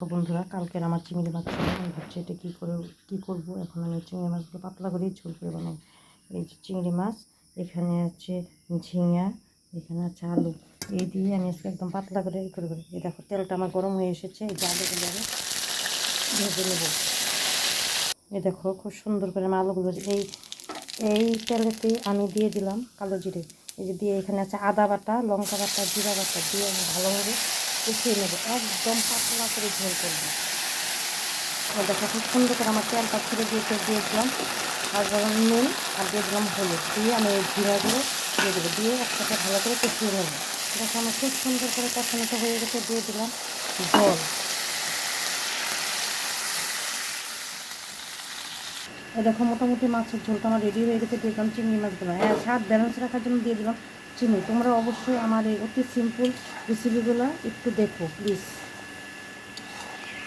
তো বন্ধুরা কালকের আমার চিংড়ি মাছ ছিল আমি ভাবছি এটা কী করে, কী করব? এখন আমি চিংড়ি মাছগুলো পাতলা করেই ঝোল করে বানাবো এই যে চিংড়ি মাছ, এখানে আছে ঝিঙা, এখানে আছে আলু। এই দিয়ে আমি আজকে একদম পাতলা করে এই করে, এই দেখো তেলটা আমার গরম হয়ে এসেছে, এই যে আলুগুলো আমি ভেজে নেব। এই দেখো, খুব সুন্দর করে আমি আলুগুলো, এই এই তেলেতেই আমি দিয়ে দিলাম কালো জিরে। এই যে দিয়ে এখানে আছে আদা বাটা, লঙ্কা বাটা, জিরা বাটা, দিয়ে আমি ভালোভাবে কষিয়ে নেব, একদম পাতলা করে ঝোল করব। দেখো, খুব সুন্দর করে আমার তেলটা ছেড়ে দিয়ে দিয়ে দিলাম। আর যখন নুন আর দিয়ে দিলাম হলুদ। দিয়ে আমি এই জিরাগুলো দিয়ে দেবো, দিয়ে একসাথে ভালো করে কষিয়ে নেব। দেখো, আমার খুব সুন্দর করে কষানোটা হয়ে গেছে, দিয়ে দিলাম জল। দেখো, মোটামুটি মাছের ঝোলটা আমার রেডি হয়ে গেছে, দিয়ে দিলাম চিংড়ি মাছগুলো। হ্যাঁ স্বাদ ব্যালেন্স রাখার জন্য দিয়ে দিলাম। চিনি। তোমরা অবশ্যই আমার এই অতি সিম্পল রেসিপিগুলো একটু দেখো প্লিজ